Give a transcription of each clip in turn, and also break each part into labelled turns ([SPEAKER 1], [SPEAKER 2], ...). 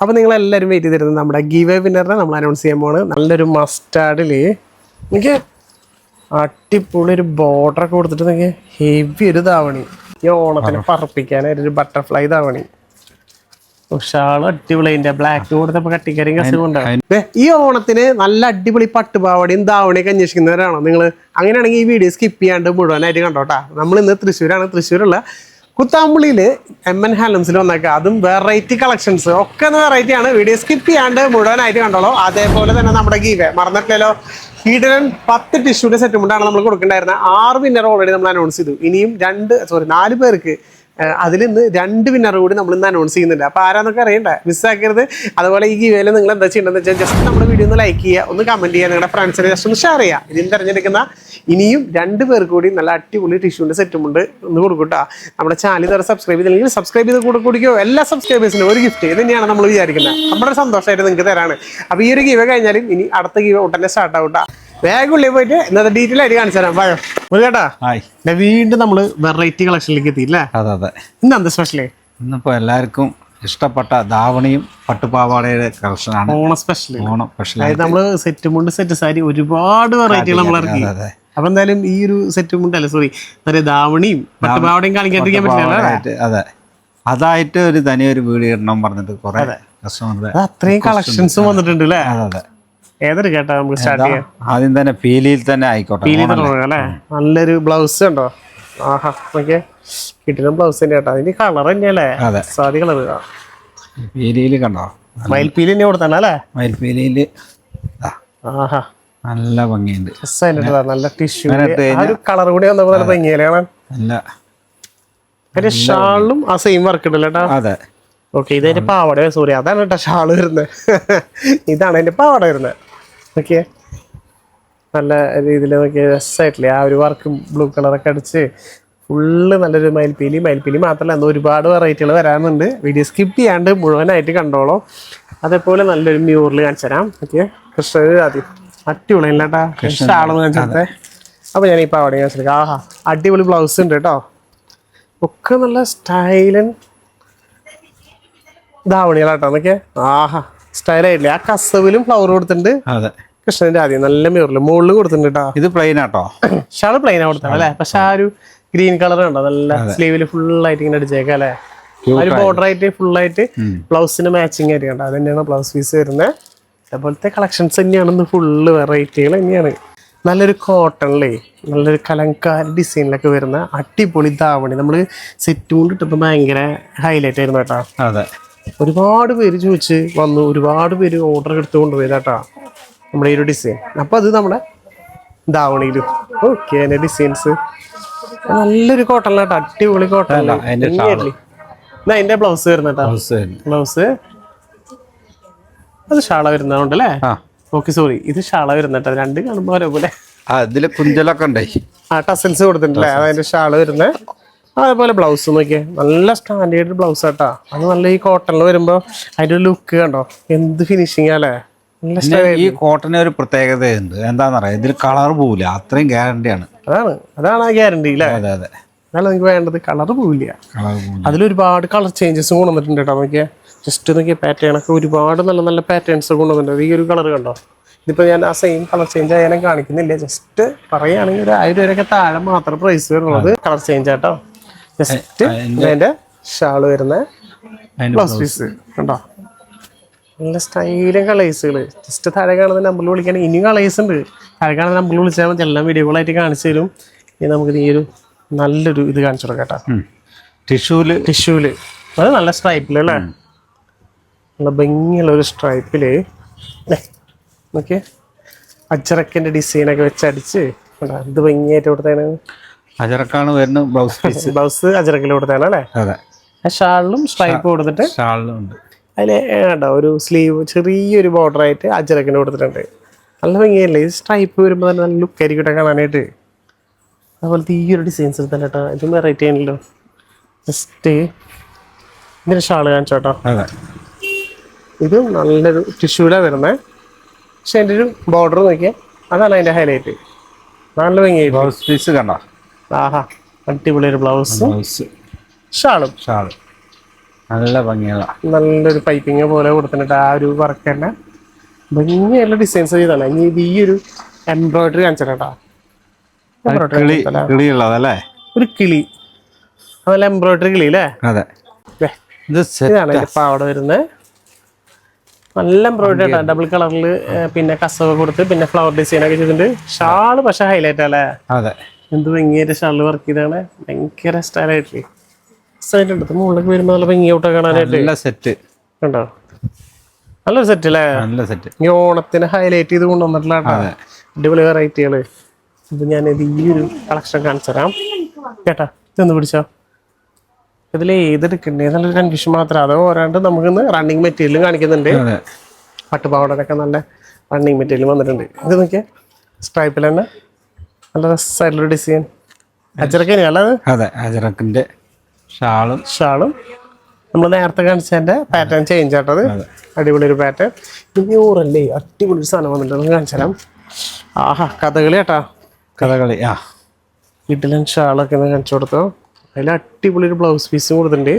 [SPEAKER 1] അപ്പോൾ നിങ്ങളെല്ലാവരും വെയിറ്റ് ചെയ്തിരുന്നത് നമ്മുടെ ഗീവ് വിന്നറിനെ നമ്മൾ അനൗൺസ് ചെയ്യാൻ പോണ് നല്ലൊരു മസ്റ്റാർഡിൽ എനിക്ക് അടിപൊളി ഒരു ബോർഡർ ഒക്കെ കൊടുത്തിട്ട് നിങ്ങൾക്ക് ഹെവി ഒരു ധാവണി. ഈ ഓണത്തിന് പറപ്പിക്കാനായിട്ടൊരു ബട്ടർഫ്ലൈ ധാവണി. ഉഷാൾ അടിപൊളി. അതിന്റെ ബ്ലാക്ക് കൊടുത്തപ്പോ കട്ടിക്കരയും കസുകൊണ്ടാണ് ഈ ഓണത്തിന് നല്ല അടിപൊളി പട്ടുപാവടിയും ധാവണിയൊക്കെ അന്വേഷിക്കുന്നവരാണോ? നിങ്ങൾ അങ്ങനെയാണെങ്കിൽ ഈ വീഡിയോ സ്കിപ്പ് ചെയ്യാണ്ട് മുഴുവനായിട്ട് കണ്ടോട്ടാ. നമ്മൾ ഇന്ന് തൃശ്ശൂരാണ്. തൃശ്ശൂരുള്ള കുത്താമ്പുള്ളിയിൽ എം എൻ ഹാലംസിൽ വന്നേക്കാം. അതും വെറൈറ്റി കളക്ഷൻസ് ഒക്കെ വെറൈറ്റി ആണ്. വീഡിയോ സ്കിപ്പ് ചെയ്യാണ്ട് മുഴുവനായിട്ട് കണ്ടോളൂ. അതേപോലെ തന്നെ നമ്മുടെ ഗീവേ മറന്നിട്ടില്ലല്ലോ. ഈടൻ പത്ത് ടിഷ്യൂടെ സെറ്റ് മുണ്ടാണ് നമ്മൾ കൊടുക്കേണ്ടായിരുന്നത് ആറ് വിന്നർ ഓൾറെഡി നമ്മൾ അനൗൺസ് ചെയ്തു. ഇനിയും രണ്ട് സോറി നാല് പേർക്ക് അതിൽ ഇന്ന് രണ്ട് വിന്നർ കൂടി നമ്മൾ ഇന്ന് അനൗൺസ് ചെയ്യുന്നുണ്ട്. അപ്പോൾ ആരാന്നൊക്കെ അറിയണ്ടേ? മിസ്സാക്കരുത് അതുപോലെ ഈ ഗീവേയിൽ നിങ്ങൾ എന്താ ചെയ്യേണ്ടതെന്ന് വെച്ചാൽ ജസ്റ്റ് നമ്മുടെ വീഡിയോ ഒന്ന് ലൈക്ക് ചെയ്യുക ഒന്ന് കമന്റ് ചെയ്യുക നിങ്ങളുടെ ഫ്രണ്ട്സിനെ ജസ്റ്റ് ഒന്ന് ഷെയർ ചെയ്യുക. ഇതിന് തിരഞ്ഞെടുക്കുന്ന ഇനിയും രണ്ട് പേർ കൂടി നല്ല അടിപൊളി ടിഷ്യൂന്റെ സെറ്റും ഉണ്ട് ഒന്ന് കൊടുക്കട്ടോ നമ്മുടെ ചാനൽ ഇതുവരെ സബ്സ്ക്രൈബ് ചെയ്തില്ലെങ്കിൽ സബ്സ്ക്രൈബ് ചെയ്ത് കൂടെ കൂടിക്കോ. എല്ലാ സബ്സ്ക്രൈബേഴ്സിനും ഒരു ഗിഫ്റ്റ് ഇത് തന്നെയാണ് നമ്മൾ വിചാരിക്കുന്നത്. നമ്മുടെ സന്തോഷമായിട്ട് നിങ്ങൾക്ക് തരാണ്. അപ്പോൾ ഈ ഒരു ഗീവ കഴിഞ്ഞാലും ഇനി അടുത്ത ഗീവ ഉടനെ സ്റ്റാർട്ട് ആവട്ടാ വേഗം ഉള്ളിൽ പോയിട്ട് ഇന്നത്തെ ഡീറ്റെയിൽ ആയിട്ട് കാണിച്ചു തരാം. പഴം മുരുകേട്ടാ വീണ്ടും നമ്മൾ വെറൈറ്റി കളക്ഷനിലേക്ക് എത്തിയില്ലേ
[SPEAKER 2] അതെ അതെ.
[SPEAKER 1] ഇന്നെന്ത് സ്പെഷ്യൽ ഇന്നിപ്പോ
[SPEAKER 2] ഇന്നിപ്പോൾ എല്ലാവർക്കും ഇഷ്ടപ്പെട്ട ധാവണിയും പട്ടുപാവാടയുടെ കളക്ഷനാണ്
[SPEAKER 1] ഓണം സ്പെഷ്യൽ
[SPEAKER 2] ഓണം സ്പെഷ്യൽ
[SPEAKER 1] അതായത് നമ്മൾ സെറ്റ് മുണ്ട് സെറ്റ് സാരി ഒരുപാട് വെറൈറ്റികൾ നമ്മൾ ഇറക്കി. അപ്പൊ എന്തായാലും ഈ ഒരു സെറ്റ് മുണ്ട് അല്ല സോറി എന്താ ധാവണിയും പട്ടുപാവാടയും കാണിക്കാതിരിക്കാൻ പറ്റില്ല
[SPEAKER 2] അതെ. അതായിട്ട് ഒരു തനിയൊരു വീട് ഇടണം പറഞ്ഞിട്ട് കുറെ കസ്റ്റമർ
[SPEAKER 1] അത് അത്രയും കളക്ഷൻസും വന്നിട്ടുണ്ട് അല്ലേ?
[SPEAKER 2] അതെ അതെ.
[SPEAKER 1] ഏതൊരു കേട്ടാ നമുക്ക് സ്റ്റാർട്ട് ചെയ്യാം?
[SPEAKER 2] ആദ്യം തന്നെ പീലിയിൽ തന്നെ ആയിക്കോട്ടെ.
[SPEAKER 1] തുടങ്ങാം അല്ലേ നല്ലൊരു ബ്ലൗസ് ഉണ്ടോ? ആഹാ ഓക്കെ കിട്ടുന്ന ബ്ലൗസ് തന്നെ കേട്ടോ. അതിന്റെ കളർ തന്നെയല്ലേ? സാധി കളർ
[SPEAKER 2] പീലിയിൽ കണ്ടോ?
[SPEAKER 1] മയിൽപീലി തന്നെ കൊടുത്താണ് അല്ലേ?
[SPEAKER 2] മയിൽപീലിയിൽ
[SPEAKER 1] ആഹാ.
[SPEAKER 2] നല്ല ഭംഗിയുണ്ട്.
[SPEAKER 1] നല്ല ടിഷ്യൂ ഒരു കളർ കൂടി വന്നപ്പോൾ നല്ല ഭംഗിയല്ലേ? കാണാൻ
[SPEAKER 2] നല്ല
[SPEAKER 1] അതിന്റെ ഷാളിലും ആ സെയിം വർക്ക് ഉണ്ടല്ലോ
[SPEAKER 2] അതെ.
[SPEAKER 1] ഓക്കെ ഇതതിന്റെ പാവാട. സോറി അതാണ് കേട്ടോ ഷാൾ വരുന്നത്. ഇതാണ് അതിന്റെ പാവാട വരുന്നത്. ഓക്കെ നല്ല രീതിയിൽ നോക്കിയ രസമായിട്ടില്ലേ? ആ ഒരു വർക്കും ബ്ലൂ കളറൊക്കെ അടിച്ച് ഫുള്ള് നല്ലൊരു മയിൽപ്പീലി മയിൽപ്പീലി മാത്രമല്ല അന്ന് ഒരുപാട് വെറൈറ്റികൾ വരാനുണ്ട് വീഡിയോ സ്കിപ്പ് ചെയ്യാണ്ട് മുഴുവനായിട്ട് കണ്ടോളൂ. അതേപോലെ നല്ലൊരു മ്യൂറിൽ കാണിച്ചു തരാം. ഓക്കെ? കൃഷ്ണ ആദ്യം. അടിപൊളി ഇല്ലാട്ടാ ആളെന്ന് വെച്ചാൽ അപ്പോൾ ഞാൻ ഈ അവിടെ കാണിച്ചെടുക്കാം ആഹാ അടിപൊളി ബ്ലൗസ് ഉണ്ട് കേട്ടോ ഒക്കെ നല്ല സ്റ്റൈലൻ ധാവണികളാട്ടോ. എന്നൊക്കെ ആഹാ സ്റ്റൈലായിട്ടില്ലേ ആ കസവിലും ഫ്ലവർ കൊടുത്തിട്ടുണ്ട്.
[SPEAKER 2] അതെ.
[SPEAKER 1] കൃഷ്ണന്റെ ആദ്യം നല്ല മിററിൽ മുകളിൽ കൊടുത്തിട്ടുണ്ട് കേട്ടോ
[SPEAKER 2] ഇത് പ്ലെയിൻ ആട്ടോ?
[SPEAKER 1] ഷാൾ പ്ലെയിൻ കൊടുത്താണ് അല്ലേ? പക്ഷെ ആ ഒരു ഗ്രീൻ കളർ ഉണ്ടോ? നല്ല സ്ലീവിൽ ഫുൾ ആയിട്ട് ഇങ്ങനെ അടിച്ചേക്കാം അല്ലേ? ഒരു ബോർഡർ ആയിട്ട് ഫുൾ ആയിട്ട് ബ്ലൗസിന് മാച്ചിങ് ആയിട്ട് കണ്ടോ? അത് തന്നെയാണ് ബ്ലൗസ് പീസ് വരുന്നത്. അതേപോലത്തെ കളക്ഷൻസ് തന്നെയാണ് ഇന്ന് ഫുള്ള് വെറൈറ്റികൾ തന്നെയാണ്. നല്ലൊരു കോട്ടണിലേ നല്ലൊരു കലങ്കാരി ഡിസൈനിലൊക്കെ വരുന്ന അടിപൊളി ധാവണി. നമ്മൾ സെറ്റ് കൊണ്ട് ഇട്ടപ്പോൾ ഭയങ്കര ഹൈലൈറ്റ് ആയിരുന്നു കേട്ടോ.
[SPEAKER 2] അതെ.
[SPEAKER 1] ഒരുപാട് പേര് ചോദിച്ച് വന്നു ഒരുപാട് പേര് ഓർഡർ എടുത്ത് കൊണ്ടുപോയതാട്ടാ നമ്മുടെ ഈ ഒരു ഡിസൈൻ അപ്പോൾ അത് നമ്മുടെ ധാവണിയിലും ഓക്കെ അതിന്റെ ഡിസൈൻസ് നല്ലൊരു കോട്ടൺ കേട്ടോ അടിപൊളി കോട്ടൺ
[SPEAKER 2] അതിന്റെ
[SPEAKER 1] അതിന്റെ ബ്ലൗസ് വരുന്ന
[SPEAKER 2] ബ്ലൗസ്
[SPEAKER 1] അത് ഷാള വരുന്നതുകൊണ്ട് അല്ലേ
[SPEAKER 2] ആ.
[SPEAKER 1] ഓക്കെ സോറി ഇത് ഷാള വരുന്നട്ടാ. രണ്ട് കാണുമ്പോൾ ഒരേപോലെ.
[SPEAKER 2] ആ ഇതിൽ കുഞ്ചലൊക്കെ ഉണ്ടായി
[SPEAKER 1] ആ ടസൽസ് കൊടുത്തിട്ടുണ്ടല്ലേ അതതിന്റെ ഷാൾ വരുന്നത് അതേപോലെ ബ്ലൗസ് നോക്കിയേ. നല്ല സ്റ്റാൻഡേർഡ് ബ്ലൗസ് ആട്ടാ. അത് നല്ല ഈ കോട്ടണിൽ വരുമ്പോ അതിന്റെ ലുക്ക് കണ്ടോ? എന്ത് ഫിനിഷിംഗ് അല്ലേ?
[SPEAKER 2] ഈ കോട്ടന് ഒരു പ്രത്യേകതയുണ്ട്. എന്താണെന്നറിയാം ഇതിൽ കളർ പോവില്ല. അത്രയും ഗ്യാരണ്ടിയാണ്
[SPEAKER 1] അതാണ്. അതാണ് ആ ഗ്യാരണ്ടി അല്ലേ
[SPEAKER 2] അതെ അതെ.
[SPEAKER 1] എന്നാലും നിങ്ങൾക്ക് വേണ്ടത് കളർ പോവില്ല. അതിലൊരുപാട് കളർ ചേഞ്ചസും കൊണ്ടുവന്നിട്ടുണ്ട് കേട്ടോ നോക്കിയാൽ ജസ്റ്റ് നോക്കിയ പാറ്റേൺ ഒക്കെ ഒരുപാട് നല്ല നല്ല പാറ്റേൺസ് കൊണ്ടുവന്നിട്ടുണ്ട്. ഈ ഒരു കളർ കണ്ടോ? ഇതിപ്പോൾ ഞാൻ ആ സെയിം കളർ ചേഞ്ച് ആയാലും കാണിക്കുന്നില്ല. ജസ്റ്റ് പറയുകയാണെങ്കിൽ ഒരു ആയിരം രൂപയൊക്കെ താഴെ മാത്രം പ്രൈസ് വരുന്നത് കളർ ചേഞ്ച് ആട്ടോ. ജസ്റ്റ് അതിന്റെ ഷാൾ വരുന്ന ബ്ലൗസ് പീസ് കണ്ടോ? നല്ല സ്റ്റൈലും കളേഴ്സുകൾ ജസ്റ്റ് താഴെ കാണുന്ന നമ്പറിൽ വിളിക്കാൻ ഇനിയും കളേഴ്സ് ഉണ്ട്. താഴെ കാണുന്ന നമ്പറിൽ വിളിച്ചാൽ മതി. എല്ലാം വീഡിയോകളായിട്ട് കാണിച്ചു തരും. ഇനി നമുക്ക് ഈ ഒരു നല്ലൊരു ഇത് കാണിച്ചു കൊടുക്കാം കേട്ടോ.
[SPEAKER 2] ടിഷ്യൂൽ.
[SPEAKER 1] ടിഷ്യൂൽ. അത് നല്ല സ്ട്രൈപ്പിലല്ലേ നല്ല ഭംഗിയുള്ള ഒരു സ്ട്രൈപ്പിൽ നോക്കിയേ. അച്ചറക്കിന്റെ ഡിസൈനൊക്കെ വെച്ച് അടിച്ച്. ഇത് ഭംഗിയായിട്ട് കൊടുത്താണ്
[SPEAKER 2] അജറക്കാണ് വരുന്ന ബ്ലൗസ് പീസ്
[SPEAKER 1] ബ്ലൗസ് അജറക്കിൽ കൊടുത്തേണ് അല്ലേ?
[SPEAKER 2] അതെ.
[SPEAKER 1] ഷാളിലും സ്ട്രൈപ്പ് കൊടുത്തിട്ട്
[SPEAKER 2] ഷാളിലും ഉണ്ട്.
[SPEAKER 1] അതിൽ കേട്ടോ ഒരു സ്ലീവ് ചെറിയൊരു ബോർഡർ ആയിട്ട് അജറക്കിന് കൊടുത്തിട്ടുണ്ട്. നല്ല ഭംഗിയല്ലേ? ഈ സ്ട്രൈപ്പ് വരുമ്പോൾ തന്നെ നല്ല ലുക്ക് ആയിരിക്കും കാണാനായിട്ട്. അതുപോലെ ഈ ഒരു ഡിസൈൻസ് തന്നെ കേട്ടോ ഇതും വെറൈറ്റി ആണല്ലോ. ജസ്റ്റ് ഇതിന്റെ ഷാൾ കാണിച്ചോട്ടോ
[SPEAKER 2] അതെ.
[SPEAKER 1] ഇതും നല്ലൊരു ടിഷ്യൂലാണ് വരുന്നത് പക്ഷെ അതിന്റെ ഒരു ബോർഡർ നോക്കിയാൽ അതാണ് അതിന്റെ ഹൈലൈറ്റ് നല്ല ഭംഗിയായിട്ട്.
[SPEAKER 2] ബ്ലൗസ് പീസ് കണ്ടോ?
[SPEAKER 1] ആഹാ അടിപൊളി ഒരു ബ്ലൗസ് ഷാളും
[SPEAKER 2] ഷാൾ നല്ല ഭംഗിയുള്ള.
[SPEAKER 1] നല്ലൊരു പൈപ്പിങ് പോലെ കൊടുത്തിട്ട് ആ ഒരു വർക്ക് തന്നെ. ഭംഗിയുള്ള ഡിസൈൻസ് ചെയ്താണ് ഇനി ഇത് ഈ ഒരു എംബ്രോയിഡറി കാണിച്ചിട്ടാ
[SPEAKER 2] കിളി കിളിയുള്ളതല്ലേ?
[SPEAKER 1] ഒരു കിളി. അതല്ല എംബ്രോയിഡറി കിളി അല്ലേ?
[SPEAKER 2] അതെ.
[SPEAKER 1] ഇതാണ് പാവട വരുന്നത്. നല്ല എംബ്രോയിഡറി ആട്ടാ. ഡബിൾ കളറിൽ പിന്നെ കസവ് കൊടുത്ത് പിന്നെ ഫ്ലവർ ഡിസൈൻ ഒക്കെ ചെയ്തിട്ടുണ്ട്. ഷാൾ പക്ഷെ ഹൈലൈറ്റ് അല്ലേ?
[SPEAKER 2] അതെ.
[SPEAKER 1] എന്ത് ഭംഗിയായിട്ട് ഷാൾ വർക്ക് ചെയ്താണ് ഭയങ്കര സ്റ്റൈലായിട്ട് സ്റ്റൈലുണ്ട് ഇത് മുകളിലേക്ക് വരുമ്പോൾ നല്ല ഭംഗിയോട്ട് കാണാനായിട്ട്.
[SPEAKER 2] നല്ല സെറ്റ്.
[SPEAKER 1] കണ്ടോ? നല്ലൊരു സെറ്റ് അല്ലേ?
[SPEAKER 2] നല്ല സെറ്റ്.
[SPEAKER 1] ഈ ഓണത്തിന് ഹൈലൈറ്റ് ചെയ്ത് കൊണ്ടുവന്നിട്ടുള്ള അടിപൊളി വെറൈറ്റികൾ ഇത് ഞാനിത് ഈ ഒരു കളക്ഷൻ കാണിച്ചു തരാം. കേട്ടാ? ഇതൊന്ന് പിടിച്ചോ. ഇതിൽ ഏതെടുക്കണ്ടേ? നല്ലൊരു കൺഫ്യൂഷൻ മാത്രം. അത് ഓരാണ്ട് നമുക്കിന്ന് റണ്ണിങ് മെറ്റീരിയലും കാണിക്കുന്നുണ്ട്. പട്ടുപാവടൊക്കെ നല്ല റണ്ണിങ് മെറ്റീരിയൽ വന്നിട്ടുണ്ട്. ഇത് നോക്കിയാൽ സ്ട്രൈപ്പിൽ തന്നെ നല്ല രസമായിട്ടുള്ള ഡിസൈൻ അച്ചറക്കെ അല്ലത്
[SPEAKER 2] അതെ. അജറക്കിന്റെ ഷാളും.
[SPEAKER 1] ഷാളും. നമ്മൾ നേരത്തെ കാണിച്ചതിന്റെ പാറ്റേൺ ചേഞ്ച് ആട്ടത്. അടിപൊളി ഒരു പാറ്റേൺ ന്യൂറല്ലേ അടിപൊളി ഒരു സാധനം വന്നിട്ടുണ്ട്. കാണിച്ചാലും ആഹാ കഥകളി ആട്ടാ.
[SPEAKER 2] കഥകളി ആ.
[SPEAKER 1] കിഡിലൻ ഷാളൊക്കെ ഒന്ന് കാണിച്ചു കൊടുത്തോ. അതിൽ അടിപൊളി ഒരു ബ്ലൗസ് പീസ് കൊടുത്തിട്ടുണ്ട്.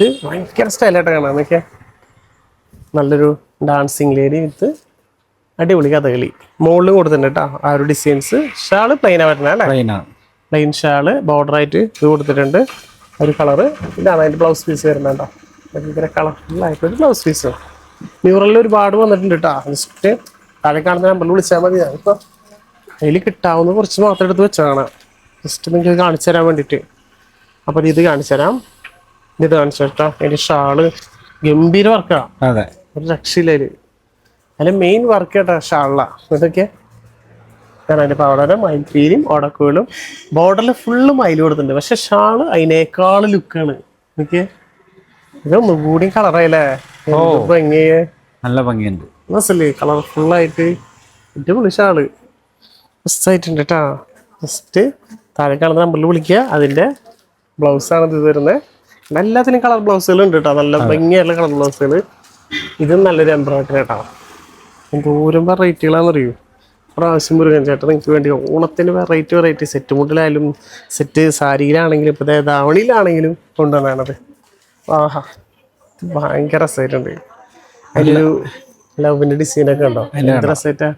[SPEAKER 1] ഇത് ഭയങ്കര സ്റ്റൈലായിട്ട് കാണാം. നോക്കിയാ. നല്ലൊരു ഡാൻസിങ് ലേഡി വിത്ത് അടിപൊളി കഥകളി. മുകളിലും കൊടുത്തിട്ടുണ്ട് കേട്ടോ ആ ഒരു ഡിസൈൻസ് ഷാൾ പ്ലെയിനാ വരുന്നത് അല്ലേ?
[SPEAKER 2] ട്രെയിനാണ്
[SPEAKER 1] പ്ലെയിൻ ഷാൾ ബോർഡർ ആയിട്ട് ഇത് കൊടുത്തിട്ടുണ്ട്. ഒരു കളറ് ഇതാണ് അതിന്റെ ബ്ലൗസ് പീസ് വരുന്നുണ്ടോ ഭയങ്കര കളർഫുൾ ആയിട്ടൊരു ബ്ലൗസ് പീസ് മ്യൂറലിൽ ഒരുപാട് വന്നിട്ടുണ്ട് കേട്ടോ ജസ്റ്റ് താഴെ കാണുന്ന നമ്പറിൽ വിളിച്ചാൽ മതി. ഞാനിപ്പോൾ അതിൽ കിട്ടാവുന്ന കുറച്ച് മാത്രം എടുത്ത് വെച്ചതാണ്. ജസ്റ്റ് നിങ്ങൾക്ക് കാണിച്ചു തരാൻ വേണ്ടിയിട്ട്. അപ്പോൾ ഇത് കാണിച്ചു തരാം. ഇത് കാണിച്ചു കേട്ടോ അതിന്റെ ഷാൾ ഗംഭീര വർക്കാണ്
[SPEAKER 2] അതെ.
[SPEAKER 1] ഒരു രക്ഷയില്ല അതിൽ അതിന്റെ മെയിൻ വർക്ക് കേട്ടോ ഷാളിലാണ് ഇതൊക്കെ അതിന്റെ പവടര മയിൽപ്പീരും ഉടക്കുകളും ബോർഡറിൽ ഫുള്ള് മയിൽ കൊടുത്തിട്ടുണ്ട്. പക്ഷെ ഷാൾ അതിനേക്കാൾ ലുക്കാണ് എനിക്ക് ഇത് ഒന്നുകൂടി കളറായില്ലേ ഭംഗിയെ.
[SPEAKER 2] നല്ല ഭംഗിയുണ്ട്.
[SPEAKER 1] മനസ്സില്ലേ കളർഫുള്ളായിട്ട് അടിപൊളി ഷാൾ. മസ്റ്റായിട്ടുണ്ട് കേട്ടോ ജസ്റ്റ് താഴെ കാണുന്ന നമ്പറിൽ വിളിക്കുക. അതിന്റെ ബ്ലൗസാണ് ഇത് വരുന്നത് എല്ലാത്തിനും കളർ ബ്ലൗസുകൾ ഉണ്ട് കേട്ടോ നല്ല ഭംഗിയായിട്ടുള്ള കളർ ബ്ലൗസുകൾ ഇതും നല്ലൊരു എംബ്രോയിഡറി കേട്ടോ എന്തോരം വെറൈറ്റികളാണെന്ന് അറിയൂ പ്രാവശ്യം മുരുകൻ ചേട്ടൻ നിങ്ങൾക്ക് വേണ്ടി ഓണത്തിന് വെറൈറ്റി വെറൈറ്റി സെറ്റ് മുട്ടിലായാലും സെറ്റ് സാരിയിലാണെങ്കിലും ഇപ്പോൾ ധാവണിയിലാണെങ്കിലും കൊണ്ടുവന്നാണത്. ആഹാ ഇത് ഭയങ്കര സെറ്റുണ്ട് അതിലൊരു ലവിന്റെ ഡിസൈനൊക്കെ ഉണ്ടോ? എത്ര സെറ്റാ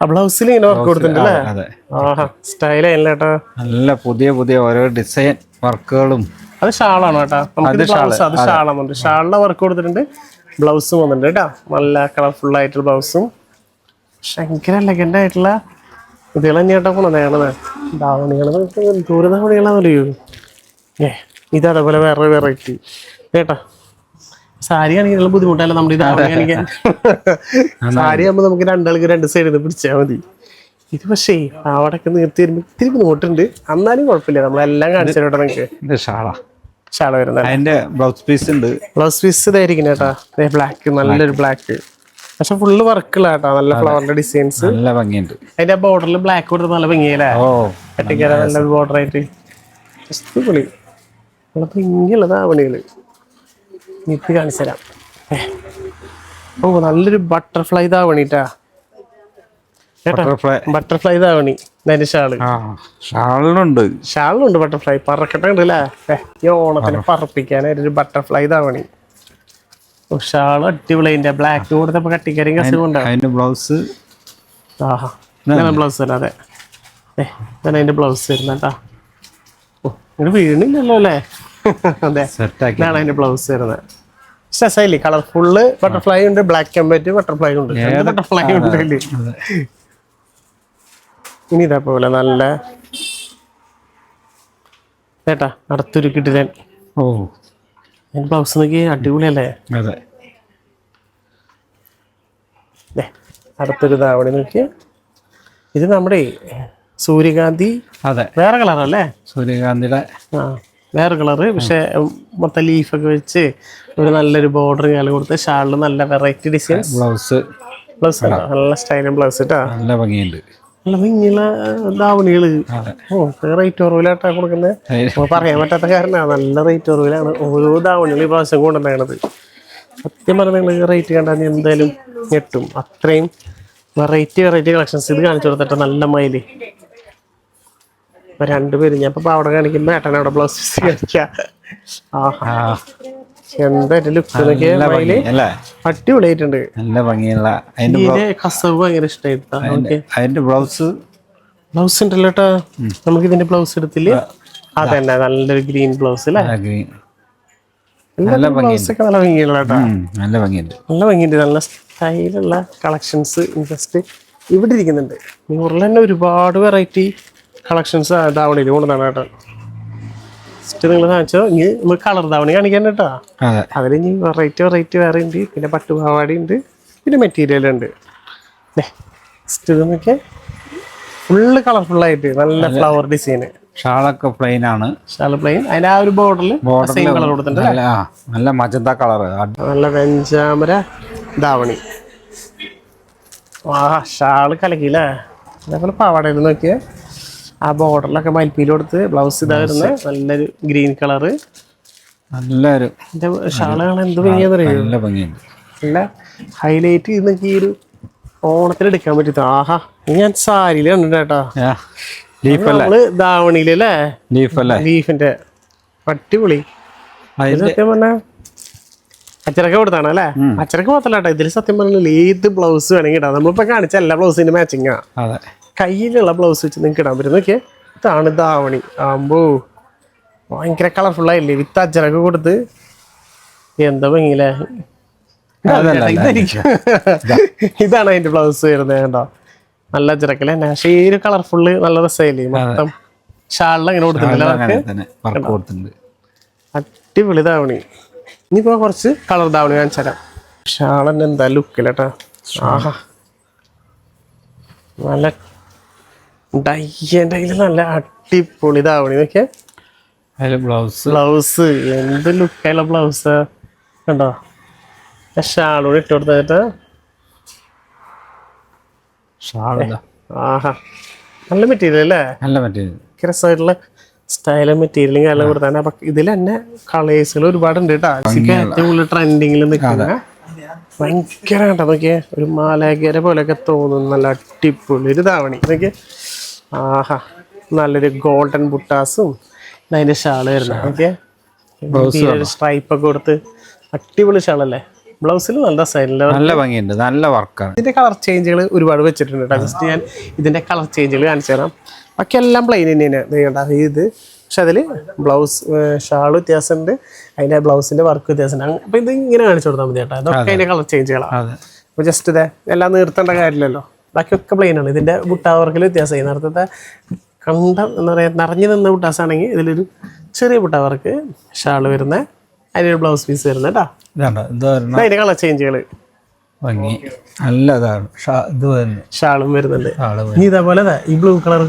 [SPEAKER 1] ആ ബ്ലൗസിൽ ഇങ്ങനെ വർക്ക് കൊടുത്തിട്ടുണ്ട് അല്ലേ? ആഹാ സ്റ്റൈലായില്ല കേട്ടോ
[SPEAKER 2] നല്ല പുതിയ പുതിയ ഓരോ ഡിസൈൻ വർക്കുകളും.
[SPEAKER 1] അത് ഷാളാണ് കേട്ടാ നമുക്ക് ബ്ലൗസ് അത് ഷാളാണ് ഷാളിന്റെ വർക്ക് കൊടുത്തിട്ടുണ്ട്. ബ്ലൗസും വന്നിട്ടുണ്ട് കേട്ടോ. നല്ല കളർഫുൾ ആയിട്ടുള്ള ബ്ലൗസും ഭയങ്കര ലെഗൻഡ് ആയിട്ടുള്ള ഇതുകൾ തന്നെ കേട്ടോ പോണത് ധാവണികൾ ദൂര ധാവണികളാണല്ലോ ഏ ഇത് അതേപോലെ വേറെ വെറൈറ്റി കേട്ടോ? സാരി ആണെങ്കിൽ നല്ല ബുദ്ധിമുട്ടല്ല നമ്മുടെ ഈ ധാവണി കാണിക്കാൻ? സാരി ആകുമ്പോൾ നമുക്ക് രണ്ടാൾക്ക് രണ്ട് സൈഡിൽ നിന്ന് പിടിച്ചാൽ മതി. ഇത് പക്ഷേ അവിടെയൊക്കെ നിർത്തി വരുമ്പോൾ ഇത്തിരി നോട്ടുണ്ട് എന്നാലും കുഴപ്പമില്ല. നമ്മളെല്ലാം കാണിച്ചു കേട്ടോ നിങ്ങൾക്ക്
[SPEAKER 2] ഇത് ഷാള.
[SPEAKER 1] ഷാള വരുന്നത്
[SPEAKER 2] അതിന്റെ ബ്ലൗസ് പീസ് ഉണ്ട്.
[SPEAKER 1] ബ്ലൗസ് പീസ് ഇതായിരിക്കും കേട്ടാ. ബ്ലാക്ക് നല്ലൊരു ബ്ലാക്ക് പക്ഷെ ഫുള്ള് വർക്കുള്ള കേട്ടോ. നല്ല ഫ്ലവറിന്റെ ഡിസൈൻസ്
[SPEAKER 2] നല്ല ഭംഗിയുണ്ട്.
[SPEAKER 1] അതിന്റെ ബോർഡറിൽ ബ്ലാക്ക് കൊടുത്ത് നല്ല ഭംഗിയല്ലേ?
[SPEAKER 2] ഓ
[SPEAKER 1] കട്ടിക്കര നല്ല ബോർഡർ ആയിട്ട്. ജസ്റ്റ് പുളി. നല്ല ഭംഗിയുള്ള ധാവണികൾ നിപ്പ് കാണിച്ചു തരാം. ഓ നല്ലൊരു ബട്ടർഫ്ലൈ
[SPEAKER 2] ബട്ടർഫ്ലൈ
[SPEAKER 1] ബട്ടർഫ്ലൈ അതിന്റെ ഷാൾ. പറക്കട്ടെ ഈ ഓണത്തിന് പറപ്പിക്കാനായിട്ട് ഒരു ബട്ടർഫ്ലൈ ധാവണി ഓ ഷാൾ അടിപൊളി അതിന്റെ ബ്ലാക്ക് കൊടുത്തപ്പോ കട്ടിക്കരിയും കസും ഉണ്ടാവും.
[SPEAKER 2] അതിന്റെ ബ്ലൗസ്
[SPEAKER 1] ആഹാ. ബ്ലൗസ് തന്നെ അതെ. ഇതാണ് അതിന്റെ ബ്ലൗസ് വരുന്നത് കേട്ടാ. ഇങ്ങനെ വീണില്ലല്ലോ അല്ലേ? അതെ. ഇതാണ് അതിന്റെ ബ്ലൗസ് വരുന്നത്. രസമായില്ലേ കളർഫുള്ള് ബട്ടർഫ്ലൈ ഉണ്ട് ബ്ലാക്ക് ആൻഡ് ബട്ടർഫ്ലൈ ഉണ്ട്. ബട്ടർഫ്ലൈ ഉണ്ട്. ഇനി ഇതാ പോലെ നല്ല ചേട്ടാ അടുത്തൊരു കിട്ടിലൻ
[SPEAKER 2] ഓ.
[SPEAKER 1] ബ്ലൗസ് അടിപൊളിയല്ലേ?
[SPEAKER 2] അതെ.
[SPEAKER 1] അടുത്തൊരു ധാവണി നോക്കി ഇത് നമ്മുടെ സൂര്യകാന്തി
[SPEAKER 2] അതെ.
[SPEAKER 1] വേറെ കളറല്ലേ
[SPEAKER 2] സൂര്യകാന്തിയുടെ
[SPEAKER 1] ആ വേറെ കളറ് പക്ഷെ മൊത്തം ലീഫൊക്കെ വെച്ച് ഒരു നല്ലൊരു ബോർഡർ കാലം കൊടുത്ത് ഷാളിൽ നല്ല വെറൈറ്റി ഡിസൈൻ
[SPEAKER 2] ബ്ലൗസ്
[SPEAKER 1] ബ്ലൗസ് നല്ല സ്റ്റൈലും ബ്ലൗസ് കേട്ടോ
[SPEAKER 2] നല്ല ഭംഗിയുണ്ട്.
[SPEAKER 1] ഭംഗിയുള്ള
[SPEAKER 2] ധാവണികൾ
[SPEAKER 1] ഓ റേറ്റ് കുറവിലായിട്ടാ കൊടുക്കുന്നത് പറയാൻ പറ്റാത്ത കാരണമാണ് നല്ല റേറ്റ് കുറവിലാണ് ഓരോ ധാവണികൾ ഈ പ്രാവശ്യം കൊണ്ടുവന്നേണത് സത്യം പറഞ്ഞാൽ നിങ്ങൾ റേറ്റ് കണ്ടാൽ എന്തായാലും ഞെട്ടും. അത്രയും വെറൈറ്റി വെറൈറ്റി കളക്ഷൻസ് ഇത് കാണിച്ചു കൊടുത്തിട്ട് നല്ല മയിൽ. ഇപ്പൊ രണ്ടുപേരും ഞാൻ ഇപ്പൊ അവിടെ കാണിക്കുമ്പോ ഏട്ടൻ അവിടെ ബ്ലൗസ് കാണിക്കാം. ആഹാ.
[SPEAKER 2] ആ,
[SPEAKER 1] എന്താ ലുക്ക് നോക്കിയാ
[SPEAKER 2] നല്ല
[SPEAKER 1] അടിപൊളിയായിട്ടുണ്ട്.
[SPEAKER 2] ഭംഗിയുള്ള അതിന്റെ
[SPEAKER 1] ഇതിന്റെ കസവ് ഭയങ്കര ഇഷ്ടമായിട്ടാ ഓക്കെ.
[SPEAKER 2] അതിന്റെ ബ്ലൗസ്
[SPEAKER 1] ബ്ലൗസ് ഉണ്ടല്ലോ കേട്ടോ നമുക്ക് ഇതിന്റെ ബ്ലൗസ് എടുത്തില്ല? അതന്നെ നല്ലൊരു ഗ്രീൻ ബ്ലൗസ് അല്ലേ
[SPEAKER 2] ഗ്രീൻ നല്ല
[SPEAKER 1] ബ്ലൗസ് ഒക്കെ നല്ല ഭംഗിയുള്ള കേട്ടോ
[SPEAKER 2] നല്ല ഭംഗിയുണ്ട്.
[SPEAKER 1] നല്ല ഭംഗിയുണ്ട്. നല്ല സ്റ്റൈലുള്ള കളക്ഷൻസ് ഇൻട്രസ്റ്റ് ഇവിടെ ഇരിക്കുന്നുണ്ട്. നൂറിൽ തന്നെ ഒരുപാട് വെറൈറ്റി കളക്ഷൻസ് ധാവണിയിൽ കൊണ്ടുവന്നാണ് കേട്ടോ ജസ്റ്റ് നിങ്ങൾ കാണിച്ചോ. ഇനി നമുക്ക് കളർ ധാവണി കാണിക്കാൻ കേട്ടോ
[SPEAKER 2] അതെ.
[SPEAKER 1] അതിൽ ഇനി വെറൈറ്റി വെറൈറ്റി വേറെ ഉണ്ട് പിന്നെ പട്ടുപാവാടി ഉണ്ട് പിന്നെ മെറ്റീരിയൽ ഉണ്ട് നോക്കിയാൽ ഫുള്ള് കളർഫുള്ളായിട്ട് നല്ല ഫ്ലവർ ഡിസൈന്
[SPEAKER 2] ഷാളൊക്കെ പ്ലെയിൻ ആണ്.
[SPEAKER 1] ഷാൾ പ്ലെയിൻ അതിന്റെ ആ ഒരു ബോർഡറിൽ സെയിം കളർ കൊടുത്തിട്ടുണ്ട്
[SPEAKER 2] നല്ല നല്ല മജന്ത കളർ
[SPEAKER 1] നല്ല വെഞ്ചാമര ധാവണി. ആ ഷാൾ കലക്കിയില്ലേ? അതേപോലെ പാവാടയിൽ നോക്കിയ. ആ ബോർഡറിലൊക്കെ മൽപ്പീൽ കൊടുത്ത് ബ്ലൗസ് ഇതാ നല്ലൊരു ഗ്രീൻ കളറ്
[SPEAKER 2] നല്ലൊരു
[SPEAKER 1] എന്റെ ഷാൾ കാണാൻ എന്ത്
[SPEAKER 2] നല്ല ഭംഗിയുണ്ട്.
[SPEAKER 1] നല്ല ഹൈലൈറ്റ് ചെയ്യുന്ന ഈ ഒരു ഓണത്തിന് എടുക്കാൻ പറ്റിയത്. ആഹാ ഞാൻ സാരിയിൽ കണ്ടിട്ട്
[SPEAKER 2] നമ്മൾ ധാവണിയിലല്ലേ
[SPEAKER 1] ലീഫിന്റെ അടിപൊളി. സത്യം പറഞ്ഞ അച്ചരക്ക കൊടുത്താണ് അല്ലേ? അച്ചരക്ക മാത്രല്ല കേട്ടോ. ഇതിൽ സത്യം പറഞ്ഞാൽ ഏത് ബ്ലൗസ് വേണമെങ്കിൽ ഇടാം. നമ്മളിപ്പോ കാണിച്ച എല്ലാ ബ്ലൗസിന്റെ മാച്ചിങ്ങാ കയ്യിലുള്ള ബ്ലൗസ് വെച്ച് നിങ്ങൾക്ക് ഇടാൻ പറ്റും. നോക്കിയേ ഇതാണ് ധാവണി ആമ്പോ ഭയങ്കര കളർഫുൾ ആയില്ലേ? വിത്ത് അച്ചടക്ക കൊടുത്ത്. എന്താ ഭംഗിയില്ലേ? ഇതാണ് അതിന്റെ ബ്ലൗസ് വരുന്നത് കേട്ടോ നല്ല അച്ചടക്കല്ലേ പക്ഷേ ഈ ഒരു കളർഫുള്ള് നല്ല രസമായില്ലേ? മൊത്തം ഷാളിൽ അങ്ങനെ കൊടുത്തിട്ടില്ല
[SPEAKER 2] തന്നെ വർക്ക് കൊടുത്തിട്ടുണ്ട്.
[SPEAKER 1] അടിപൊളി ധാവണി ഇനിയിപ്പോ കുറച്ച് കളർ ധാവണി കാണിച്ചു തരാം. ഷാളന്നെ എന്താ ലുക്കിലട്ടാ ആഹാ. നല്ല ഡയ്യന്റെ നല്ല അടിപൊളി ഇതാവണി. നോക്കിയേ.
[SPEAKER 2] ബ്ലൗസ്.
[SPEAKER 1] ബ്ലൗസ്. എന്ത് ലുക്കായുള്ള ബ്ലൗസ്? കണ്ടോ? ഷാളൂടെ ഇട്ട് കൊടുത്തിട്ട് ആഹാ. നല്ല മെറ്റീരിയൽ അല്ലേ?
[SPEAKER 2] നല്ല
[SPEAKER 1] മെറ്റീരിയൽ. രസമായിട്ടുള്ള സ്റ്റൈലും മെറ്റീരിയലും കാലം കൊടുത്താണ് അപ്പൊ ഇതിൽ തന്നെ കളേഴ്സുകൾ ഒരുപാട് ഉണ്ട് കേട്ടോ. ഏറ്റവും കൂടുതൽ ട്രെൻഡിങ്ങിൽ നിൽക്കുന്ന ഭയങ്കര കേട്ടോ നോക്കിയേ. ഒരു മാലാഖര പോലെയൊക്കെ തോന്നുന്നു നല്ല അടിപൊളി ഒരു ധാവണി നോക്കിയേ. ആഹാ നല്ലൊരു ഗോൾഡൻ ബുട്ടാസും അതിന്റെ ഷാൾ വരുന്നത് ഓക്കെ സ്ട്രൈപ്പ് ഒക്കെ കൊടുത്ത് അടിപൊളി ഷാളല്ലേ ബ്ലൗസിൽ നല്ല
[SPEAKER 2] നല്ല ഭംഗിയുണ്ട് നല്ല വർക്കാണ്
[SPEAKER 1] ഇതിന്റെ കളർ ചേഞ്ചുകൾ ഒരുപാട് വെച്ചിട്ടുണ്ട് കേട്ടോ. ജസ്റ്റ് ഞാൻ ഇതിന്റെ കളർ ചേഞ്ചുകൾ കാണിച്ചു തരാം. ബാക്കി എല്ലാം പ്ലെയിൻ തന്നെയാണ്. ഇത്. പക്ഷെ അതിൽ ബ്ലൗസ് ഷാൾ വ്യത്യാസമുണ്ട്. അതിന്റെ ബ്ലൗസിന്റെ വർക്ക് വ്യത്യാസമുണ്ട്. അപ്പൊ ഇത് ഇങ്ങനെ കാണിച്ചു കൊടുത്താൽ മതി കേട്ടോ. അതൊക്കെ അതിന്റെ കളർ ചേഞ്ചുകളാണ് അപ്പൊ ജസ്റ്റ് ഇതേ എല്ലാം നിർത്തേണ്ട കാര്യമില്ലല്ലോ. ബാക്കിയൊക്കെ പ്ലെയിൻ ആണ്. ഇതിന്റെ ബുട്ടാ വർക്കിൽ വ്യത്യാസമായി. നേരത്തെ കണ്ട എന്താ പറയാ നിറഞ്ഞു നിന്ന ബുട്ടാസ് ആണെങ്കിൽ ഇതിലൊരു ചെറിയ ബുട്ടാ ഷാൾ ഷാൾ വരുന്ന അതിനൊരു ബ്ലൗസ് പീസ് വരുന്നത് കേട്ടോ അതിന്റെ കളർ ചേഞ്ചുകൾ
[SPEAKER 2] ഭംഗി. ഇത് വരുന്നു.
[SPEAKER 1] ഷാളും വരുന്നുണ്ട്. ഇനി ഇതേപോലെ ഈ ബ്ലൂ കളർ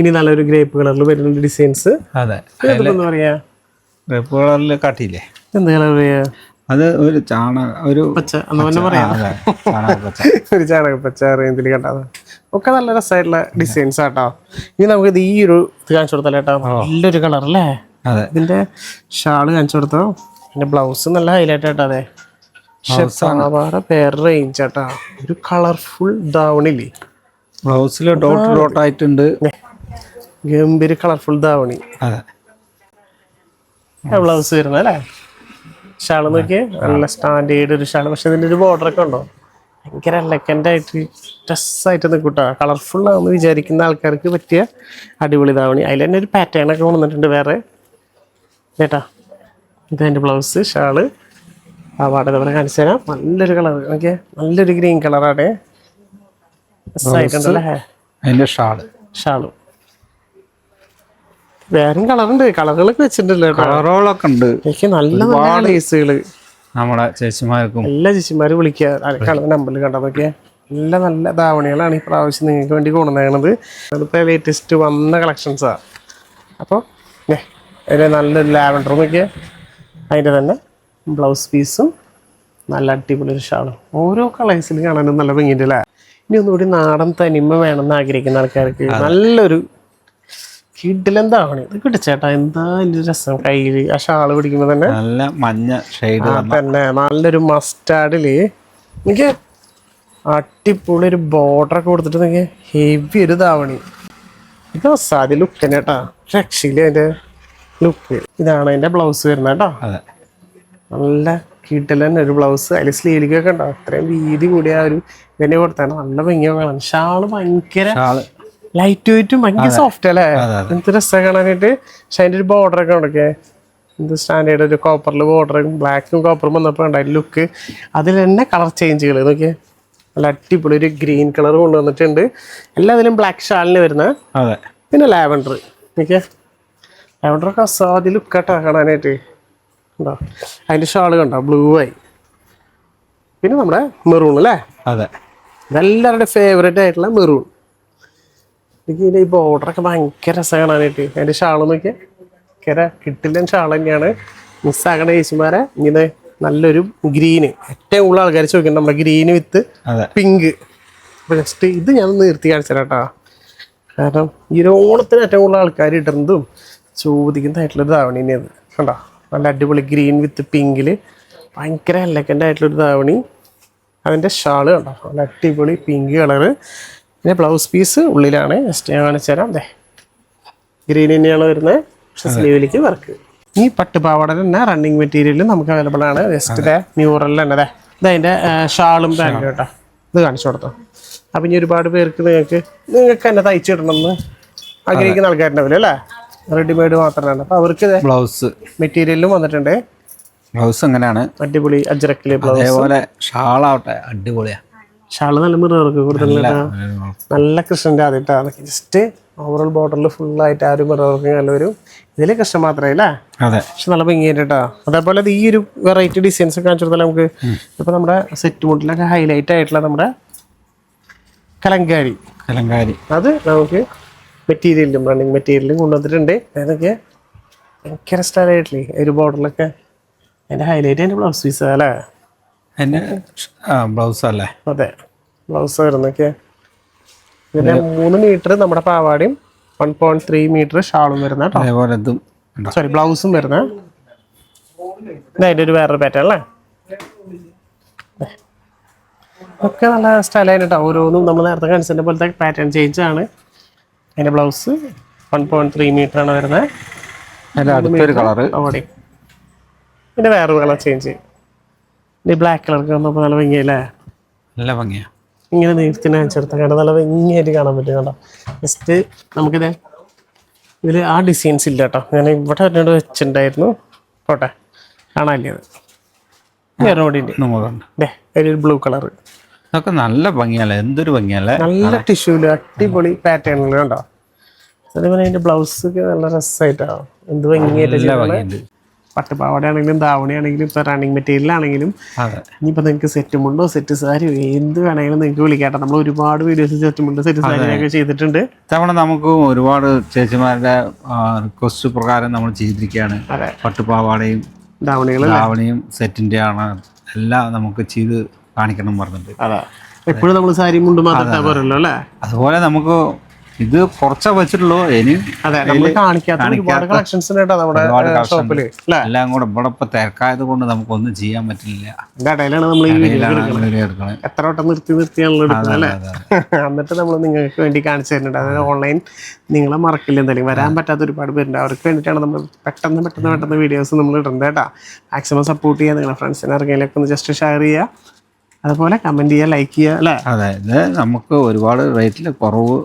[SPEAKER 1] ഇനി നല്ലൊരു ഗ്രേപ്പ് കളറിൽ വരുന്നുണ്ട് ഡിസൈൻസ്
[SPEAKER 2] അതെ.
[SPEAKER 1] എന്താ പറയാ?
[SPEAKER 2] റെപ്പ് കളറിൽ കാട്ടിയില്ലേ
[SPEAKER 1] എന്ത് കളർ പറയാ?
[SPEAKER 2] അത് ഒരു ചാണക ഒരു
[SPEAKER 1] പച്ച ഒരു ചാണക പച്ച റേഞ്ചിൽ ഒക്കെ നല്ല രസമായിട്ടുള്ള ഡിസൈൻസ് ആട്ടോ. ഇനി നമുക്ക് ഈ ഒരു ഇത് കാണിച്ചു കൊടുത്താലോ കേട്ടോ? നല്ലൊരു കളർ അല്ലേ?
[SPEAKER 2] അതെ.
[SPEAKER 1] ഇതിന്റെ ഷാൾ കാണിച്ചു കൊടുത്തോ? പിന്നെ ബ്ലൗസ് നല്ല ഹൈലൈറ്റ് ആട്ടോ അതെ. വേറെ റേഞ്ച് ആട്ടാ. ഒരു കളർഫുൾ ധാവണില്ലേ
[SPEAKER 2] ബ്ലൗസിൽ ഡോട്ട് ഡോട്ട് ആയിട്ടുണ്ട്.
[SPEAKER 1] ഗംഭീര കളർഫുൾ ധാവണി ബ്ലൗസ് വരുന്നത് അല്ലേ? ഷാൾ നോക്കിയേ? നല്ല സ്റ്റാൻഡേർഡ് ഒരു ഷാൾ പക്ഷെ ഇതിന്റെ ഒരു ബോർഡർ ഒക്കെ ഉണ്ടോ? ഭയങ്കര എലക്കന്റ് ആയിട്ട് ഡ്രസ്സായിട്ട് നിൽക്കൂട്ടോ. കളർഫുൾ ആണെന്ന് വിചാരിക്കുന്ന ആൾക്കാർക്ക് പറ്റിയ അടിപൊളി ധാവണി അതിൽ തന്നെ ഒരു പാറ്റേൺ ഒക്കെ കൊണ്ടുവന്നിട്ടുണ്ട് വേറെ. കേട്ടാ ഇതെന്റെ ബ്ലൗസ് ഷാൾ ആ പാടെ ഇവിടെ കാണിച്ചു തരാം. നല്ലൊരു കളർ ഓക്കെ നല്ലൊരു ഗ്രീൻ കളറാണ്
[SPEAKER 2] അതിന്റെ ഷാൾ
[SPEAKER 1] ഷാളും. വേറെയും കളറുണ്ട്. കളറുകളൊക്കെ വെച്ചിട്ടുണ്ടല്ലോ
[SPEAKER 2] കളറുകളൊക്കെ ഉണ്ട്.
[SPEAKER 1] എനിക്ക് നല്ല നല്ല ലേസുകൾ
[SPEAKER 2] നമ്മളെ ചേച്ചിമാർക്കും.
[SPEAKER 1] എല്ലാ ചേച്ചിമാര് വിളിക്കുക. നമ്പറിൽ കണ്ടതൊക്കെ നല്ല നല്ല ധാവണികളാണ് ഈ പ്രാവശ്യം നിങ്ങൾക്ക് വേണ്ടി കൊണ്ടുവന്നത് അതിപ്പോൾ ലേറ്റസ്റ്റ് വന്ന കളക്ഷൻസാ അപ്പോൾ അതിൽ നല്ലൊരു ലാവൻഡർ നോക്കിയ. അതിന്റെ തന്നെ ബ്ലൗസ് പീസും നല്ല അടിപൊളി ഒരു ഷാളും. ഓരോ കളേഴ്സിലും കാണാനും നല്ല ഭംഗിയുണ്ട് അല്ലേ? ഇനി ഒന്നുകൂടി നാടൻ തനിമ വേണമെന്ന് ആഗ്രഹിക്കുന്ന ആൾക്കാർക്ക് നല്ലൊരു കിഡിലെന്താവണേ ഇത് കിട്ടിച്ചേട്ടാ എന്താ അതിന്റെ രസം? കയ്യിൽ ആ ഷാൾ പിടിക്കുമ്പോ തന്നെ
[SPEAKER 2] നല്ല മഞ്ഞ ഷെയ്ഡ്
[SPEAKER 1] തന്നെ നല്ലൊരു മസ്റ്റാർഡിൽ എനിക്ക് അടിപൊളി ഒരു ബോർഡർ ഒക്കെ കൊടുത്തിട്ട് നിങ്ങൾ ഹെവി ഒരു ധാവണി. ഇത് അസാദി ലുക്ക് തന്നെ കേട്ടാ രക്ഷയില്ല അതിന്റെ ലുക്ക്? ഇതാണ് അതിന്റെ ബ്ലൗസ് വരുന്നത് കേട്ടോ. നല്ല തന്നെ ഒരു ബ്ലൗസ് അതിൽ സ്ലീവിലേക്കൊക്കെ ഉണ്ടോ? അത്രയും വീതി കൂടിയ ഒരു ഇതിനെ കൊടുത്താണ് നല്ല ഭംഗിയാണ് ഷാൾ ഭയങ്കര ലൈറ്റ് വെയിറ്റും ഭയങ്കര സോഫ്റ്റ് അല്ലേ? എന്ത് രസം കാണാനായിട്ട്. പക്ഷെ അതിന്റെ ഒരു ബോർഡർ ഒക്കെ ഉണ്ടൊക്കെ എന്ത് സ്റ്റാൻഡേർഡ് ഒരു കോപ്പറിൽ ബോർഡറും ബ്ലാക്കും കോപ്പറും വന്നപ്പോൾ ഉണ്ടായി ലുക്ക് അതിൽ തന്നെ കളർ ചേഞ്ചുകൾ നോക്കിയേ? നല്ല അടിപൊളി ഒരു ഗ്രീൻ കളർ കൊണ്ടുവന്നിട്ടുണ്ട്. എല്ലാത്തിലും ബ്ലാക്ക് ഷാളിന് വരുന്ന
[SPEAKER 2] അതെ.
[SPEAKER 1] പിന്നെ ലാവൻഡർ നോക്കിയേ? ലാവൻഡറൊക്കെ അസാധ്യ ലുക്കാട്ടോ കാണാനായിട്ട്. ഉണ്ടോ അതിന്റെ ഷാൾ കണ്ടോ? ബ്ലൂ ആയി. പിന്നെ നമ്മുടെ മെറൂൺ അല്ലേ
[SPEAKER 2] അതെ.
[SPEAKER 1] ഇതെല്ലാവരുടെ ഫേവറേറ്റ് ആയിട്ടുള്ള മെറൂൺ എനിക്ക് ഇതിന്റെ ഈ ബോർഡറൊക്കെ ഭയങ്കര രസം കാണാനായിട്ട്. അതിന്റെ ഷാൾ നോക്കിയാൽ ഭയങ്കര കിട്ടില്ല ഷാൾ തന്നെയാണ്. മിസ്സാകണ ചേച്ചിമാരെ ഇങ്ങനെ നല്ലൊരു ഗ്രീന് ഏറ്റവും കൂടുതൽ ആൾക്കാർ ചോദിക്കുന്നത് നമ്മുടെ ഗ്രീന് വിത്ത് പിങ്ക് ജസ്റ്റ് ഇത് ഞാൻ നിർത്തി കാണിച്ചു കേട്ടോ കാരണം ഈ ഒരു ഓണത്തിന് ഏറ്റവും കൂടുതൽ ആൾക്കാർ ഇടുന്നതും ചോദിക്കുന്നതായിട്ടുള്ളൊരു ധാവണി തന്നെയാണ് കണ്ടോ? നല്ല അടിപൊളി ഗ്രീൻ വിത്ത് പിങ്കിൽ ഭയങ്കര എലഗന്റ് ആയിട്ടുള്ളൊരു ധാവണി. അതിന്റെ ഷാൾ കണ്ടോ? നല്ല അടിപൊളി പിങ്ക് കളറ്. പിന്നെ ബ്ലൗസ് പീസ് ഉള്ളിലാണ് ജസ്റ്റ് ഞാൻ കാണിച്ചു തരാം. അതെ ഗ്രീൻ തന്നെയാണ് വരുന്നത്. പക്ഷെ സ്ലീവിലേക്ക് വർക്ക് ഈ പട്ടുപാവാട തന്നെ റണ്ണിങ് മെറ്റീരിയൽ നമുക്ക് അവൈലബിൾ ആണ്. ജസ്റ്റ് മ്യൂറൽ തന്നെ. അതെ ഇത് അതിന്റെ ഷാളും പാന്റും കേട്ടോ. ഇത് കാണിച്ചു കൊടുത്തോ. അപ്പം ഇനി ഒരുപാട് പേർക്ക് നിങ്ങൾക്ക് നിങ്ങൾക്ക് തന്നെ തയ്ച്ചിടണമെന്ന് ആഗ്രഹിക്കുന്ന ആൾക്കാരുണ്ടാവില്ല അല്ലേ? റെഡിമെയ്ഡ് മാത്രമാണ്. അപ്പം അവർക്ക്
[SPEAKER 2] ബ്ലൗസ്
[SPEAKER 1] മെറ്റീരിയലും വന്നിട്ടുണ്ട്.
[SPEAKER 2] ബ്ലൗസ് എങ്ങനെയാണ്
[SPEAKER 1] അടിപൊളി അജ്രക്കിലെ ബ്ലൗസ്
[SPEAKER 2] അതേപോലെ ഷാളാവട്ടെ അടിപൊളിയാ.
[SPEAKER 1] ഷാൾ നല്ല മിറർക്ക് കൊടുത്തിട്ടില്ല നല്ല കൃഷ്ണന്റെ ആദ്യമായിട്ടാണ് ജസ്റ്റ് ഓവറോൾ ബോർഡറിൽ ഫുള്ളായിട്ട് ആ ഒരു മിറർക്ക് നല്ല വരും ഇതിൽ കൃഷ്ണൻ മാത്രമേ അല്ലേ?
[SPEAKER 2] അതെ.
[SPEAKER 1] പക്ഷെ നല്ല ഭംഗിയായിട്ട് കേട്ടോ. അതേപോലെ ഈ ഒരു വെറൈറ്റി ഡിസൈൻസ് ഒക്കെ കാണിച്ചു കൊടുത്താൽ നമുക്ക് ഇപ്പൊ നമ്മുടെ സെറ്റ് മുട്ടിലൊക്കെ ഹൈലൈറ്റ് ആയിട്ടുള്ള നമ്മുടെ കലങ്കാരി.
[SPEAKER 2] കലങ്കാരി.
[SPEAKER 1] അത് നമുക്ക് മെറ്റീരിയലും റണ്ണിങ് മെറ്റീരിയലും കൊണ്ടുവന്നിട്ടുണ്ട്. അതൊക്കെ ഭയങ്കര സ്റ്റൈലായിട്ടില്ലേ ഒരു ബോർഡറിലൊക്കെ അതിന്റെ ഹൈലൈറ്റ് അതിന്റെ ബ്ലൗസ് പീസ് അല്ലേ?
[SPEAKER 2] എന്റെ ബ്ലൗസ് അല്ലേ?
[SPEAKER 1] അതെ. ബ്ലൗസ് വരുന്നൊക്കെ പിന്നെ മൂന്ന് മീറ്റർ നമ്മുടെ പാവാടയും വൺ പോയിന്റ് ത്രീ മീറ്റർ ഷാളും വരുന്ന
[SPEAKER 2] അതേപോലെ ഇതും
[SPEAKER 1] സോറി ബ്ലൗസും വരുന്ന. ഇത് അതിന്റെ ഒരു വേറൊരു പാറ്റേൺ അല്ലേ. ഒക്കെ നല്ല സ്റ്റൈലായിട്ട് ഓരോന്നും നമ്മൾ നേരത്തെ കാണിച്ചതിന്റെ പോലത്തെ പാറ്റേൺ ചേഞ്ച് ആണ്. അതിന്റെ blouse one point three metre ആണ് വരുന്നത്.
[SPEAKER 2] അതിന്റെ അടുത്തൊരു കളറ്
[SPEAKER 1] അവിടെ പിന്നെ വേറൊരു കളർ ചേഞ്ച് ഈ ബ്ലാക്ക് കളർ വന്നപ്പോൾ നല്ല ഭംഗിയല്ലേ
[SPEAKER 2] നല്ല ഭംഗിയാ.
[SPEAKER 1] ഇങ്ങനെ നീർത്തിന് ചേർത്ത കണ്ട നല്ല ഭംഗിയായിട്ട് കാണാൻ പറ്റും കേട്ടോ. ജസ്റ്റ് നമുക്കിത് ഇതിൽ ആ ഡിസൈൻസ് ഇല്ല കേട്ടോ. ഞാൻ ഇവിടെ എന്നോട് വെച്ചിട്ടുണ്ടായിരുന്നു. പോട്ടെ. കാണാല്ലേ അത്. വേറെ കൂടി ഉണ്ട്. ദേ അതിലൊരു ബ്ലൂ കളർ
[SPEAKER 2] ഇതൊക്കെ നല്ല ഭംഗിയല്ലേ? എന്തൊരു ഭംഗിയല്ലേ?
[SPEAKER 1] നല്ല ടിഷ്യൂൽ അടിപൊളി പാറ്റേണിൽ കണ്ടോ? അതേപോലെ അതിന്റെ ബ്ലൗസ് നല്ല രസമായിട്ടാണ് എന്ത് ഭംഗിയായിട്ട് പട്ടുപാവാടയാണെങ്കിലും ധാവണിയാണെങ്കിലും ഇപ്പൊ റണ്ണിങ് മെറ്റീരിയൽ ആണെങ്കിലും
[SPEAKER 2] അതെ.
[SPEAKER 1] ഇനിയിപ്പോൾ നിങ്ങൾക്ക് സെറ്റ് മുണ്ടോ സെറ്റ് സാരിയോ എന്ത് വേണമെങ്കിലും നിങ്ങൾക്ക് വിളിക്കാട്ടെ നമ്മൾ ഒരുപാട് വീഡിയോസ് സെറ്റ് മുണ്ടോ സെറ്റ് സാരിയൊക്കെ ചെയ്തിട്ടുണ്ട്.
[SPEAKER 2] തവണ നമുക്ക് ഒരുപാട് ചേച്ചിമാരുടെ റിക്വസ്റ്റ് പ്രകാരം നമ്മൾ ചെയ്തിരിക്കുകയാണ്. പട്ടുപാവാടയും ധാവണിയും സെറ്റിന്റെ ആണ് എല്ലാം നമുക്ക് ചെയ്ത് കാണിക്കണം പറഞ്ഞിട്ട്
[SPEAKER 1] എപ്പോഴും നമ്മൾ സാരി മുണ്ട് മാത്രം പോരല്ലോ അല്ലേ?
[SPEAKER 2] അതുപോലെ നമുക്ക് ഇത് കുറച്ചാ വെച്ചിട്ടുള്ളൂ. ഇനി
[SPEAKER 1] അതെ നമ്മൾ കാണിക്കാത്ത ഒരുപാട് കളക്ഷൻസ് ഉണ്ട് കേട്ടോ നമ്മുടെ
[SPEAKER 2] എല്ലാം കൂടെ ഇവിടെ ഇപ്പൊ തിരക്കായത് കൊണ്ട് നമുക്കൊന്നും ചെയ്യാൻ പറ്റില്ല.
[SPEAKER 1] ഇടയിലാണ് നമ്മൾ എത്ര വട്ടം നിർത്തി നിർത്തിയാണല്ലോ എടുക്കുന്നത് അല്ലേ? എന്നിട്ട് നമ്മൾ നിങ്ങൾക്ക് വേണ്ടി കാണിച്ചു തരുന്നുണ്ട്. അതായത് ഓൺലൈൻ നിങ്ങളെ മറക്കില്ല എന്തായാലും. വരാൻ പറ്റാത്ത ഒരുപാട് പേരുണ്ട്. അവർക്ക് വേണ്ടിയിട്ടാണ് നമ്മൾ പെട്ടെന്ന് പെട്ടെന്ന് പെട്ടെന്ന് വീഡിയോസ് നമ്മൾ ഇടുന്നത് കേട്ടോ. മാക്സിമം സപ്പോർട്ട് ചെയ്യുക നിങ്ങളുടെ ഫ്രണ്ട്സിനെ ഇറങ്ങിയാലൊക്കെ ഒന്ന് ജസ്റ്റ് ഷെയർ ചെയ്യുക. അതുപോലെ കമന്റ് ചെയ്യുക ലൈക്ക് ചെയ്യുക അല്ലേ?
[SPEAKER 2] അതെ ഇത് നമുക്ക് ഒരുപാട് റേറ്റിൽ കുറവ്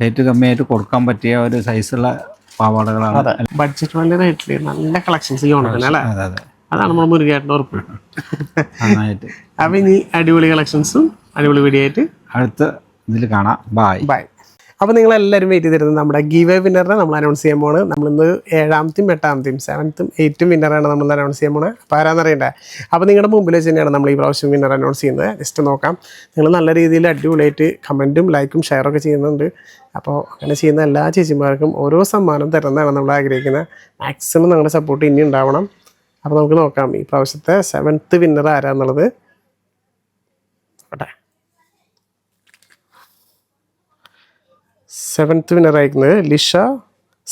[SPEAKER 2] റേറ്റ് കമ്മിയായിട്ട് കൊടുക്കാൻ പറ്റിയ ഒരു സൈസുള്ള പാവാടകളാണ്.
[SPEAKER 1] ബഡ്ജറ്റ് വലിയ റേറ്റിൽ നല്ല കളക്ഷൻസ് ഈ ഓണത്തിന് അല്ലേ?
[SPEAKER 2] അതെ അതെ.
[SPEAKER 1] അതാണ് നമ്മൾ മുരുകയായിട്ട് ഉറപ്പ്. അപ്പം ഇനി അടിപൊളി കളക്ഷൻസും അടിപൊളി വീഡിയോ ആയിട്ട്
[SPEAKER 2] അടുത്ത ഇതിൽ കാണാം. ബായ്
[SPEAKER 1] ബൈ അപ്പോൾ നിങ്ങളെല്ലാവരും വെയിറ്റ് ചെയ്തിരുന്നത് നമ്മുടെ ഗീവ് വിന്നറിനെ നമ്മൾ അനൗൺസ് ചെയ്യാൻ പോണ്. നമ്മളിന്ന് ഏഴാമത്തെയും എട്ടാമത്തെയും സെവൻത്തും എയ്റ്റും വിന്നറാണ് നമ്മൾ അനൗൺസ് ചെയ്യാൻ പോണത് അപ്പോൾ ആരാന്നറിയണ്ടേ അപ്പോൾ നിങ്ങളുടെ മുമ്പിൽ വെച്ച് തന്നെയാണ് നമ്മൾ ഈ പ്രാവശ്യം വിന്നർ അനൗൺസ് ചെയ്യുന്നത്. ജസ്റ്റ് നോക്കാം. നിങ്ങൾ നല്ല രീതിയിൽ അടിപൊളിയായിട്ട് കമന്റും ലൈക്കും ഷെയറൊക്കെ ചെയ്യുന്നുണ്ട്. അപ്പോൾ അങ്ങനെ ചെയ്യുന്ന എല്ലാ ചേച്ചിമാർക്കും ഓരോ സമ്മാനം തരുന്നതാണ് നമ്മൾ ആഗ്രഹിക്കുന്നത്. മാക്സിമം നിങ്ങളുടെ സപ്പോർട്ട് ഇനി ഉണ്ടാവണം. അപ്പോൾ നമുക്ക് നോക്കാം ഈ പ്രാവശ്യത്തെ സെവൻത്ത് വിന്നർ ആരാന്നുള്ളത്. ഓട്ടെ സെവൻത്ത് വിന്നർ അയക്കുന്നത് ലിഷ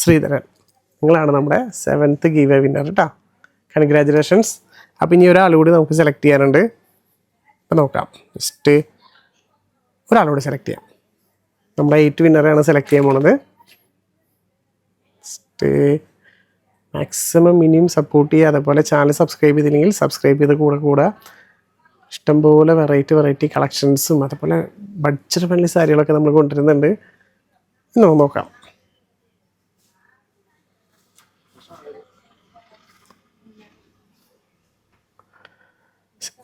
[SPEAKER 1] ശ്രീധരൻ. നിങ്ങളാണ് നമ്മുടെ സെവൻത്ത് ഗീവ വിന്നർ കേട്ടോ കൺഗ്രാജുലേഷൻസ് അപ്പം ഇനി ഒരാൾ കൂടി നമുക്ക് സെലക്ട് ചെയ്യാനുണ്ട്. അപ്പം നോക്കാം. ജസ്റ്റ് ഒരാളോട് സെലക്ട് ചെയ്യാം. നമ്മുടെ എയ്റ്റ് വിന്നറാണ് സെലക്ട് ചെയ്യാൻ പോണത്. ജസ്റ്റ് മാക്സിമം മിനിമം സപ്പോർട്ട് ചെയ്യുക അതേപോലെ ചാനൽ സബ്സ്ക്രൈബ് ചെയ്തില്ലെങ്കിൽ സബ്സ്ക്രൈബ് ചെയ്ത് കൂടെ കൂടെ ഇഷ്ടംപോലെ വെറൈറ്റി വെറൈറ്റി കളക്ഷൻസും അതേപോലെ ബഡ്ജറ്റ് ഫ്രണ്ട്ലി സാരികളൊക്കെ നമ്മൾ കൊണ്ടുവരുന്നുണ്ട്. നമുക്ക് നോക്കാം.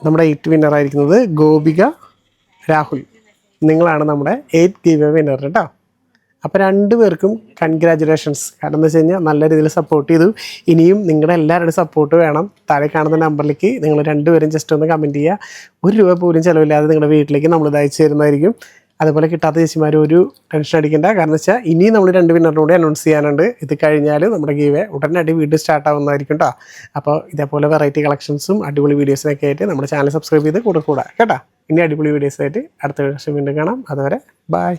[SPEAKER 1] നമ്മുടെ എയ്റ്റ് വിന്നർ ആയിരിക്കുന്നത് ഗോപിക രാഹുൽ. നിങ്ങളാണ് നമ്മുടെ എയ്റ്റ് ഗീവ് വിന്നർ കേട്ടോ അപ്പോൾ രണ്ടുപേർക്കും കൺഗ്രാജുലേഷൻസ് കാരണം എന്താ വെച്ച് കഴിഞ്ഞാൽ നല്ല രീതിയിൽ സപ്പോർട്ട് ചെയ്തു. ഇനിയും നിങ്ങളുടെ എല്ലാവരുടെയും സപ്പോർട്ട് വേണം. താഴെ കാണുന്ന നമ്പറിലേക്ക് നിങ്ങൾ രണ്ടുപേരും ജസ്റ്റ് ഒന്ന് കമന്റ് ചെയ്യുക. ഒരു രൂപ പോലും ചിലവില്ലാതെ നിങ്ങളുടെ വീട്ടിലേക്ക് നമ്മൾ ഇത് അയച്ചു തരുന്നതായിരിക്കും. അതുപോലെ കിട്ടാത്ത ചേച്ചിമാർ ഒരു ടെൻഷൻ അടിക്കേണ്ട. കാരണം വെച്ചാൽ ഇനിയും നമ്മൾ രണ്ട് വിന്നറിനും കൂടി അനൗൺസ് ചെയ്യാനുണ്ട്. ഇത് കഴിഞ്ഞാൽ നമ്മുടെ ഗീവെ ഉടനടി വീണ്ടും സ്റ്റാർട്ട് ആവുന്നതായിരിക്കും കേട്ടോ അപ്പോൾ ഇതേപോലെ വെറൈറ്റി കളക്ഷൻസും അടിപൊളി വീഡിയോസിനൊക്കെ ആയിട്ട് നമ്മുടെ ചാനൽ സബ്സ്ക്രൈബ് ചെയ്ത് കൂടെ കൂടാ കേട്ടോ? ഇനി അടിപൊളി വീഡിയോസായിട്ട് അടുത്ത വർഷം വീണ്ടും കാണാം. അതുവരെ ബൈ